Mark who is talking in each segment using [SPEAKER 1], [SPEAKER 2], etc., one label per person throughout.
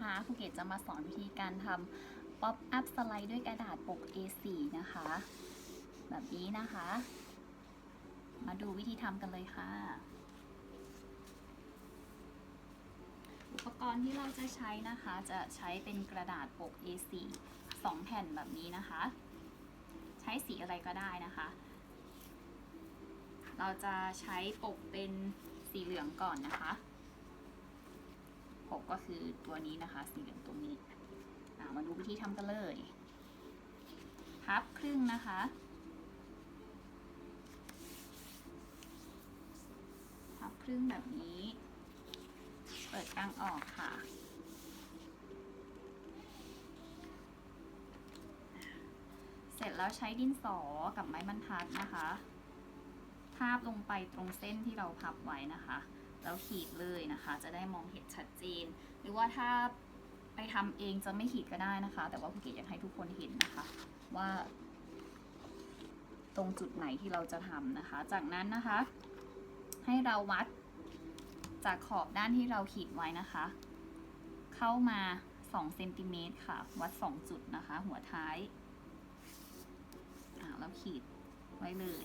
[SPEAKER 1] นะคะครูเกดจะมาสอนวิธีการทำป๊อปอัพสไลด์ด้วยกระดาษปก A4 นะคะ แบบนี้นะคะ มาดูวิธีทำกันเลยค่ะ อุปกรณ์ที่เราจะใช้นะคะ จะใช้เป็นกระดาษปก A4 สองแผ่นแบบนี้นะคะ ใช้สีอะไรก็ได้นะคะ เราจะใช้ปกเป็นสีเหลืองก่อนนะคะ ปกก็คือตัวนี้นะคะสีเหลืองตรงนี้มาดูวิธีทำกันเลย พับครึ่งนะคะ พับครึ่งแบบนี้ เปิดกลางออกค่ะ เสร็จแล้วใช้ดินสอกับไม้บรรทัดนะคะ ทาบลงไปตรงเส้นที่เราพับไว้นะคะ แล้วขีดเลยนะคะ จะได้มองเห็นชัดเจน หรือว่าถ้าไปทำเองจะไม่ขีดก็ได้นะคะ แต่ว่าผู้เกดอยากให้ทุกคนเห็นนะคะ ว่า ตรงจุดไหนที่เราจะทำนะคะ จากนั้นนะคะ ให้เราวัดจากขอบด้านที่เราขีดไว้นะคะ เข้ามา2เซนติเมตรค่ะ วัด 2 จุดนะคะ หัวท้ายอ่าแล้วขีดไว้เลย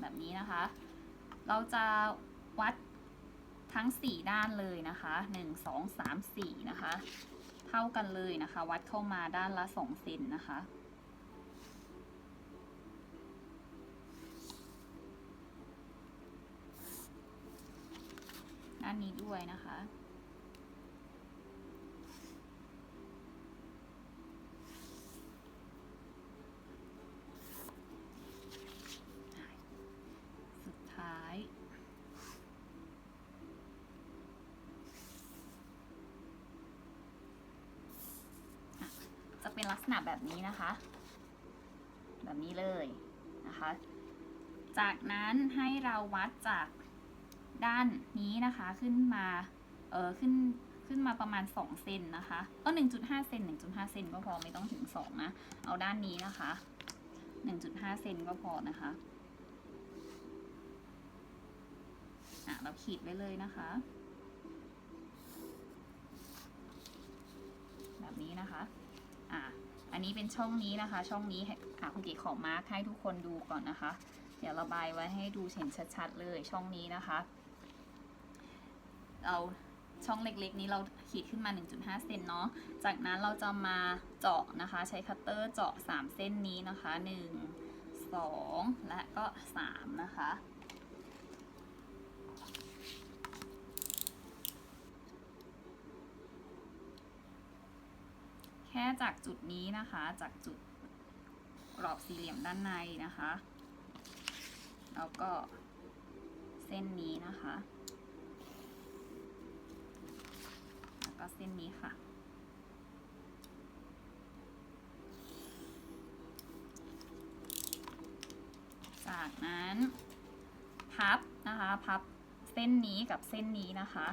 [SPEAKER 1] แบบนี้นะคะ เราจะวัด ทั้ง 4 ด้านเลยนะคะ1 2 3 4นะคะ เท่ากันเลยนะคะ วัดเข้ามาด้านละ2เซนนะคะ ด้านนี้ด้วยนะคะ สุดท้าย อะจะ เป็นลักษณะแบบนี้นะคะ แบบนี้เลยนะคะ จากนั้นให้เราวัดจากด้านนี้นะคะขึ้นมา เออขึ้นขึ้นมาประมาณ 2 เซนนะคะก็1.5 เซน1.5 เซนก็พอไม่ต้องถึง 2 นะ เอาด้านนี้นะคะ 1.5 เซนก็พอนะคะอะเราขีดไว้เลยนะคะ แบบนี้นะคะอะ อันนี้เป็นช่องนี้นะคะ ช่องนี้อะคุณเก๋ขอมาร์คให้ทุกคนดูก่อนนะคะ เดี๋ยวระบายไว้ให้ดูเห็นชัดๆเลยช่องนี้นะคะ เราช่องเล็กๆ นี้เราขีดขึ้นมา 1.5 เซนเนาะ จากนั้นเราจะมาเจาะนะคะ ใช้คัตเตอร์เจาะ 3 เส้นนี้นะคะ 1 2 และก็ 3 นะคะ จากจุดนี้นะคะ จากจุดกรอบสี่เหลี่ยมด้านในนะคะ แล้วก็เส้นนี้นะคะ แล้วก็เส้นนี้ค่ะ จากนั้นพับนะคะ พับเส้นนี้กับเส้นนี้นะคะ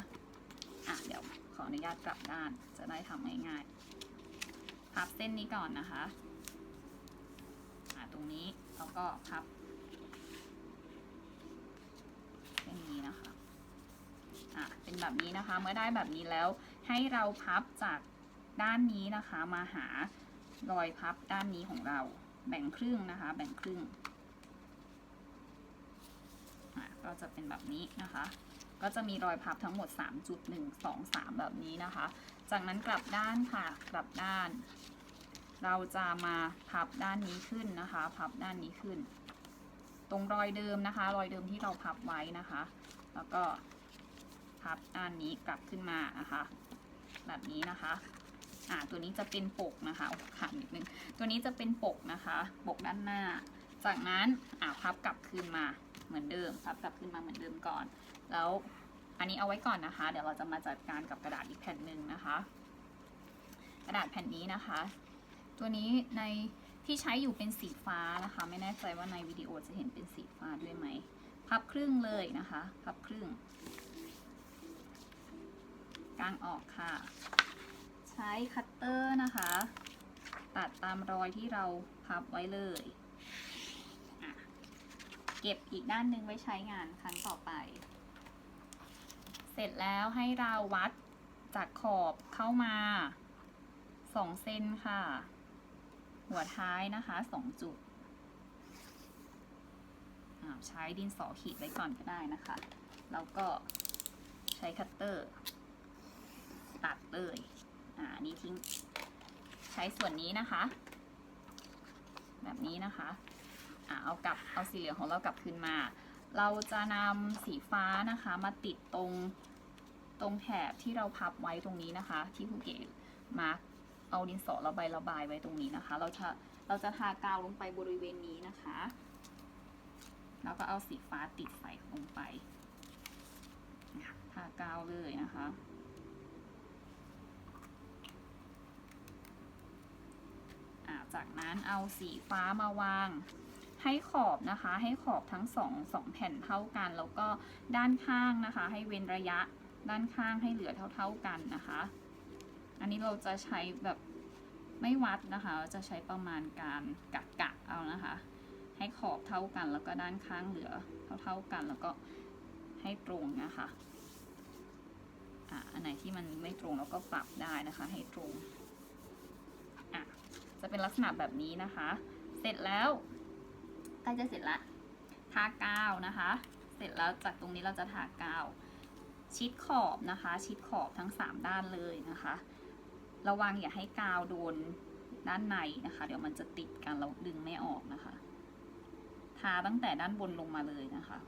[SPEAKER 1] อะ เดี๋ยวขออนุญาตกลับด้านจะได้ทำง่ายๆ พับเส้นนี้ก่อนนะคะอะตรงนี้แล้วก็พับเส้นนี้นะคะอะเป็นแบบนี้นะคะ เมื่อได้แบบนี้แล้ว ให้เราพับจากด้านนี้นะคะ มาหารอยพับด้านนี้ของเรา แบ่งครึ่งนะคะ แบ่งครึ่งอะก็จะเป็นแบบนี้นะคะ ก็จะมีรอยพับทั้งหมด3จุด1 2 3 แบบนี้นะคะ จากนั้นกลับด้านค่ะ กลับด้าน เราจะมาพับด้านนี้ขึ้นนะคะ พับด้านนี้ขึ้น ตรงรอยเดิมนะคะ รอยเดิมที่เราพับไว้นะคะ แล้วก็พับด้านนี้กลับขึ้นมานะคะ แบบนี้นะคะอ่าตัวนี้จะเป็นปกนะคะขาดนิดนึง ตัวนี้จะเป็นปกนะคะ ปกด้านหน้า จากนั้นอ่าพับกลับคืนมา เหมือนเดิมพับกลับคืนมาเหมือนเดิมก่อน แล้วอันนี้เอาไว้ก่อนนะคะ เดี๋ยวเราจะมาจัดการกับกระดาษอีกแผ่นหนึ่งนะคะ กระดาษแผ่นนี้นะคะ ตัวนี้ในที่ใช้อยู่เป็นสีฟ้านะคะ ไม่แน่ใจว่าในวิดีโอจะเห็นเป็นสีฟ้าด้วยไหมพับครึ่งเลยนะคะพับครึ่งกางออกค่ะ ใช้คัตเตอร์นะคะ ตัดตามรอยที่เราพับไว้เลย เก็บอีกด้านหนึ่งไว้ใช้งานครั้งต่อไป เสร็จแล้วให้เราวัดจากขอบเข้ามาสองเซนค่ะ หัวท้ายนะคะสองจุดใช้ดินสอขีดไว้ก่อนก็ได้นะคะ แล้วก็ใช้คัตเตอร์ ตัดเลยอ่านนี้ทิ้ง ใช้ส่วนนี้นะคะ แบบนี้นะคะ อ่าเอากลับเอาสีเหลืองของเรากลับคืนมา เราจะนำสีฟ้านะคะมาติดตรงตรงแถบที่เราพับไว้ตรงนี้นะคะ ที่คุณเก๋มาร์กเอาดินสอระบายระบายไว้ตรงนี้นะคะ เราจะเราจะทากาวลงไปบริเวณนี้นะคะ แล้วก็เอาสีฟ้าติดใส่ลงไปทากาวเลยนะคะจากนั้นเอาสีฟ้ามาวาง ให้ขอบนะคะ ให้ขอบทั้งสองสองแผ่นเท่ากัน แล้วก็ด้านข้างนะคะ ให้เว้นระยะด้านข้างให้เหลือเท่า ๆกันนะคะ อันนี้เราจะใช้แบบไม่วัดนะคะเราจะใช้ประมาณการกะกะเอานะคะ ให้ขอบเท่ากันแล้วก็ด้านข้างเหลือเท่าๆกัน แล้วก็ให้ตรงนะคะอะอันไหนที่มันไม่ตรงเราก็ปรับได้นะคะ ให้ตรงอะจะเป็นลักษณะแบบนี้นะคะ เสร็จแล้ว ใกล้จะเสร็จละทากาวนะคะ เสร็จแล้วจากตรงนี้เราจะทากาว ชิดขอบนะคะ ชิดขอบทั้ง 3 ด้านเลยนะคะ ระวังอย่าให้กาวโดนด้านในนะคะ เดี๋ยวมันจะติดกันแล้วดึงไม่ออกนะคะ ทาตั้งแต่ด้านบนลงมาเลยนะคะ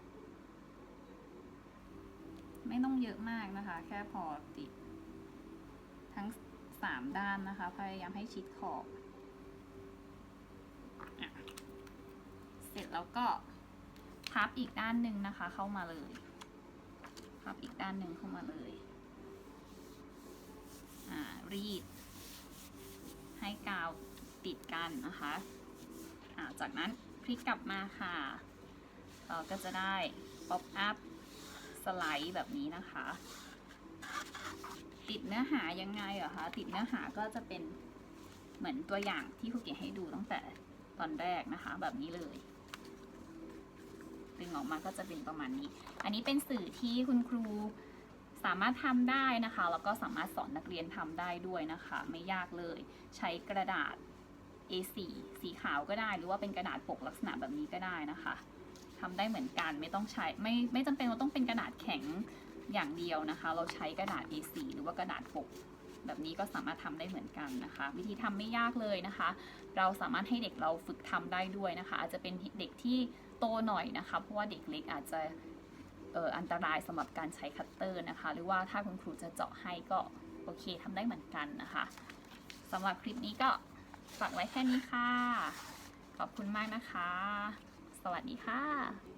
[SPEAKER 1] ไม่ต้องเยอะมากนะคะ แค่พอติดทั้ง 3 ด้านนะคะ พยายามให้ชิดขอบ เสร็จ แล้วก็พับอีกด้านหนึ่งนะคะ เข้ามาเลย พับอีกด้านหนึ่งเข้ามาเลย อ่า รีด ให้กาวติดกันนะคะ อ่า จากนั้นพลิกกลับมาค่ะ เราก็จะได้ป๊อปอัพสไลด์แบบนี้นะคะ ติดเนื้อหายังไงเหรอคะ ติดเนื้อหาก็จะเป็นเหมือนตัวอย่างที่ครูเก๋ให้ดูตั้งแต่ตอนแรกนะคะ แบบนี้เลย ออกมาก็จะเป็นประมาณนี้ อันนี้เป็นสื่อที่คุณครูสามารถทำได้นะคะ แล้วก็สามารถสอนนักเรียนทำได้ด้วยนะคะ ไม่ยากเลย ใช้กระดาษ A4 สีขาวก็ได้ หรือว่าเป็นกระดาษปกลักษณะแบบนี้ก็ได้นะคะทำได้เหมือนกันไม่ต้องใช้ไม่ไม่จำเป็นว่าต้องเป็นกระดาษแข็งอย่างเดียวนะคะ เราใช้กระดาษ A4 หรือว่ากระดาษปกแบบนี้ก็สามารถทำได้เหมือนกันนะคะ วิธีทำไม่ยากเลยนะคะ เราสามารถให้เด็กเราฝึกทำได้ด้วยนะคะ อาจจะเป็นเด็กที่ โตหน่อยนะคะ เพราะว่าเด็กเล็กอาจจะอันตรายสำหรับการใช้คัตเตอร์นะคะ หรือว่าถ้าคุณครูจะเจาะให้ก็โอเคทำได้เหมือนกันนะคะสำหรับคลิปนี้ก็ฝากไว้แค่นี้ค่ะ ขอบคุณมากนะคะ สวัสดีค่ะ